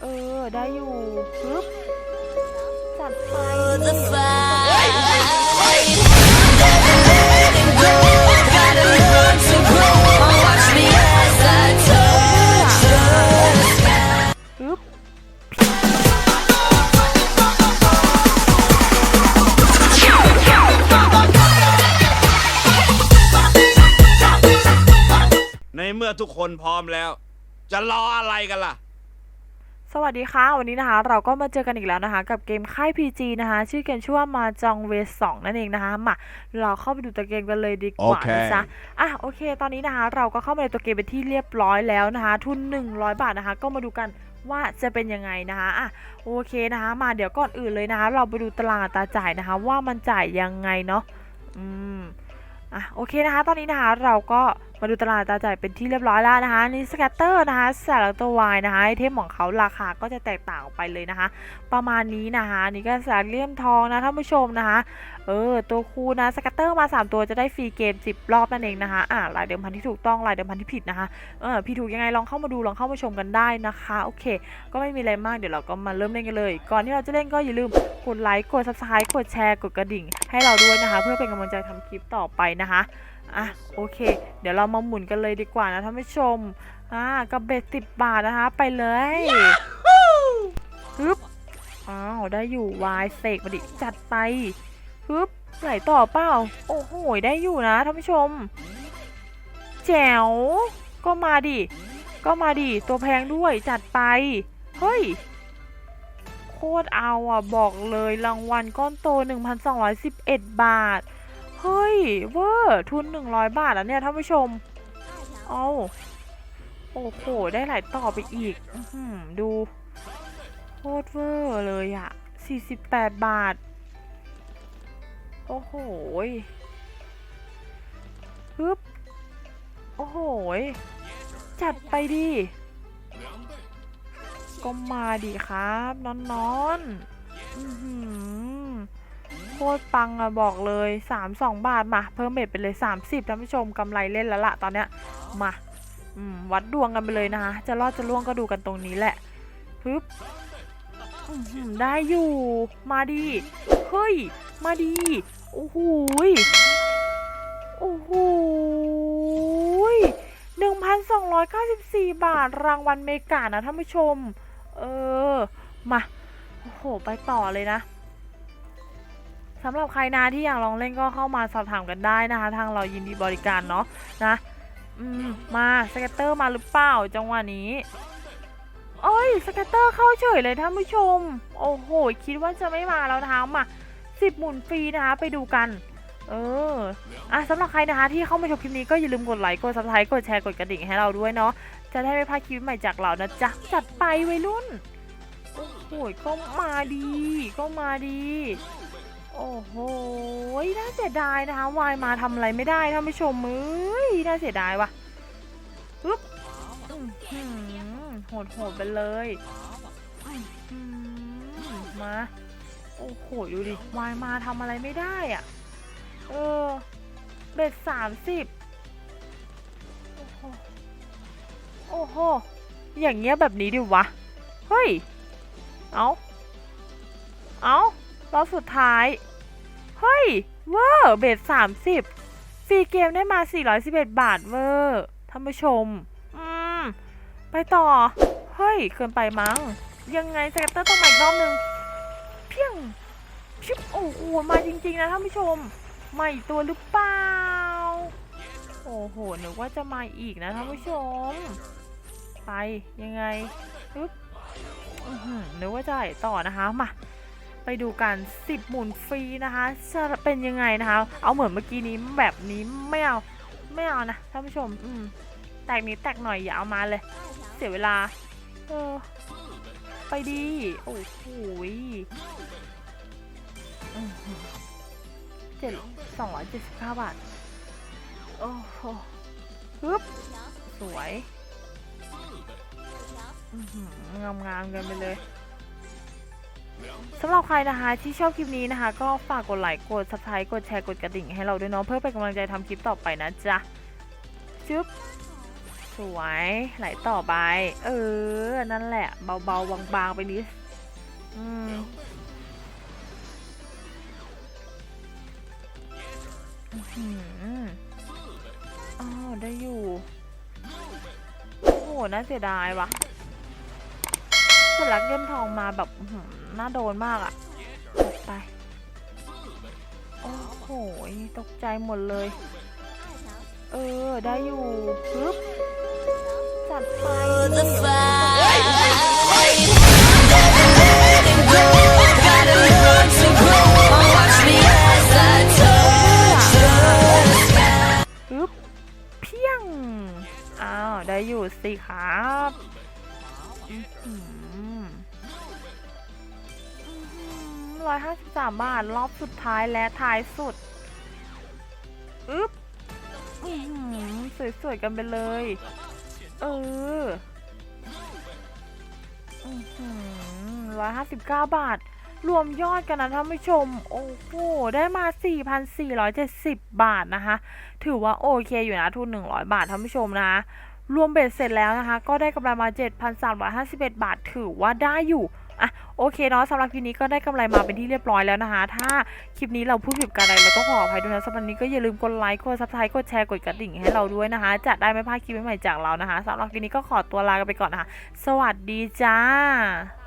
เออ ได้อยู่ปึ๊บจัดไป the ดิ fight. Gotta learn to grow. Watch me as I touch the sky. ปึ๊บในเมื่อทุกคนพร้อมแล้ว จะรออะไรกันล่ะ สวัสดีค่ะ วันนี้นะคะ เราก็มาเจอกันอีกแล้วนะคะ กับเกมค่าย PG นะคะ ชื่อเกมชื่อว่ามาจองเวสองนั่นเองนะคะมาเราเข้าไปดูตัวเกมกันเลยดีกว่าโอเคนะจ๊ะอะโอเค ตอนนี้นะคะ เราก็เข้ามาในตัวเกมเป็นที่เรียบร้อยแล้วนะคะ ทุน 100 บาทนะคะ ก็มาดูกันว่าจะเป็นยังไงนะคะอะโอเคนะคะ มาเดี๋ยวก่อนอื่นเลยนะคะ เราไปดูตารางอัตราจ่ายนะคะ ว่ามันจ่ายยังไงเนาะอืมอะโอเคนะคะ ตอนนี้นะคะเราก็ มาดูตลาดตาจ่ายเป็นที่เรียบร้อยแล้วนะคะนี่สแกตเตอร์นะคะแต่ละตัววายนะคะไอเทมของเขาราคาก็จะแตกต่างออกไปเลยนะคะ ประมาณนี้นะคะนี่ก็สารเลี่ยมทองนะท่านผู้ชมนะคะเออตัวคูนะสแกตเตอร์มา 3 ตัวจะได้ฟรีเกม 10 รอบนั่นเองนะคะอะลายเดิมพันที่ถูกต้องลายเดิมพันที่ผิดนะคะเออพี่ถูกยังไงลองเข้ามาดูลองเข้ามาชมกันได้นะคะ โอเค ก็ไม่มีอะไรมากเดี๋ยวเราก็มาเริ่มเล่นกันเลย ก่อนที่เราจะเล่นก็อย่าลืมกดไลค์กด subscribe กดแชร์กดกระดิ่ง ให้เราด้วยนะคะ เพื่อเป็นกำลังใจทำคลิปต่อไปนะคะ อะโอเค เดี๋ยวเรามาหมุนกันเลยดีกว่านะท่านผู้ชมอ่ากับเบ็ดสิบบาทนะคะ ไปเลยฮึบอ้าวได้อยู่วายเสกมาดิจัดไปฮึบไหลต่อเปล่า โอ้โหได้อยู่นะท่านผู้ชม แจ๋วก็มาดิก็มาดิตัวแพงด้วยจัดไป เฮ้ยโคตรเอาอะ บอกเลยรางวัลก้อนโต 1,211 บาท เฮ้ยเวอร์ทุน100บาทแล้วเนี่ยท่านผู้ชม เอาโอ้โห ได้หลายต่อไปอีกอื้อหือดูโคตรเวอร์เลยอะ48บาท โอ้โหยฮึบโอ้โหยจัดไปดิก็มาดิครับ นอนนอนๆอื้อหือโค ตรปังอะบอกเลย 3 2 บาทมา เพิ่มเบ็ดไปเลย 30ท่านผู้ชมกำไรเล่นแล้วละตอนเนี้ยมาอมวัดดวงกันไปเลยนะคะจะรอดจะล่วงก็ดูกันตรงนี้แหละปึ๊บได้อยู่ มาดี เฮ้ย มาดี โอ้โหโอ้โหหนึ่งพันสองร้อยเก้าสิบสี่บาทรางวัลเมกานะท่านผู้ชม เออ มา โอ้โห ไปต่อเลยนะ สำหรับใครนะที่อยากลองเล่นก็เข้ามาสอบถามกันได้นะคะ ทางเรายินดีบริการเนาะนะมมาสเก็ตเตอร์มาหรือเปล่าจังหวะนี้ โอ้ยสเก็ตเตอร์เข้าเฉยเลยท่านผู้ชม โอ้โห คิดว่าจะไม่มาแล้วนะคะมาสิบหมุนฟรีนะคะไปดูกัน เอออะสำหรับใครนะคะที่เข้ามาชมคลิปนี้ก็อย่าลืมกดไลค์กดซับสไครต์กดแชร์กดกระดิ่งให้เราด้วยเนาะจะได้ไม่พลาดคลิปใหม่จากเรานะจ๊ะจัดไปวัยรุ่นโอ้โหก็มาดี ก็มาดี โอ้โห น่าเสียดายนะคะ วายมาทำอะไรไม่ได้ท่านผู้ชมมือยน่าเสียดายว่ะปึ๊บโหดโหดๆไปเลย มา โอ้โห ดูดิ วายมาทำอะไรไม่ได้อะ เออ เบ็ดสามสิบโอ้โห โอ้โห อย่างเงี้ยแบบนี้ดิวะ เฮ้ย เอาเอ้ารอบสุดท้าย เฮ้ย เวอร์เบสสามสิบฟรีเกมได้มา 411 บาทเวอร์ท่านผู้ชม อืม ไปต่อ เฮ้ย เกินไปมั้ง ยังไงสเก็ตเตอร์ต้องมาอีกรอบนึง เพียง ชิบโอ้โหมาจริง ๆ นะท่านผู้ชมมาอีกตัวหรือเปล่า โอ้โหนึกว่าจะมาอีกนะท่านผู้ชม ไปยังไงปึ๊บหนึกว่าจะไหลต่อนะคะ มา ไปดูกัน 10 หมุนฟรีนะคะ จะเป็นยังไงนะคะ เอาเหมือนเมื่อกี้นี้แบบนี้ไม่เอาไม่เอานะท่านผู้ชม อืมแตกนิดแตกหน่อยอย่าเอามาเลย เสียเวลา เออ ไปดี โอ้โหเจ็ดสองร้อยเจ็ดสิบเก้าบาท โอ้โหปึ๊บสวยอื้อหืองามงามๆกันไปเลย สำหรับใครนะคะ ที่ชอบคลิปนี้นะคะ ก็ฝากกดไลค์กด subscribe กดแชร์กดกระดิ่งให้เราด้วยเนาะเพื่อเป็นกำลังใจทำคลิปต่อไปนะจ๊ะจึ๊บสวยไหลต่อไป เออ นั่นแหละ เบาๆบางๆไปนิดอืมอื้อหือได้อยู่โอ้โหน่าเสียดายว่ะสลักเงินทองมาแบบอื้อหือ น่าโดนมากอะ่ะจัดไป โอ้โห ตกใจหมดเลย เออ ได้อยู่ปึ๊บจัดไปปึ๊บเพียง อ้าว ได้อยู่สิครับ ร้อยห้าสิบสามบาท รอบสุดท้ายและท้ายสุด อึ๊บสวยๆกันไปเลย เออร้อยห้าสิบเก้าบาท รวมยอดกันนะท่านผู้ชม โอ้โห ได้มา 4,470 บาทนะคะ ถือว่าโอเคอยู่นะ ทุน 100 บาทท่านผู้ชมนะคะ รวมเบ็ดเสร็จแล้วนะคะ ก็ได้กำไรมา 7,351 บาท ถือว่าได้อยู่ อะโอเคเนาะสำหรับคลิปนี้ก็ได้กำไรมาเป็นที่เรียบร้อยแล้วนะคะ ถ้าคลิปนี้เราพูดผิดกันอะไรเราต้องขออภัยด้วยนะสำหรับนนี้ก็อย่าลืมกดไลค์กดซับสไครต์กดแชร์กดกระดิ่งให้เราด้วยนะคะ จะได้ไม่พลาดคลิปใหม่ๆจากเรานะคะสำหรับคลิปนี้ก็ขอตัวลากันไปก่อนนะคะ สวัสดีจ้า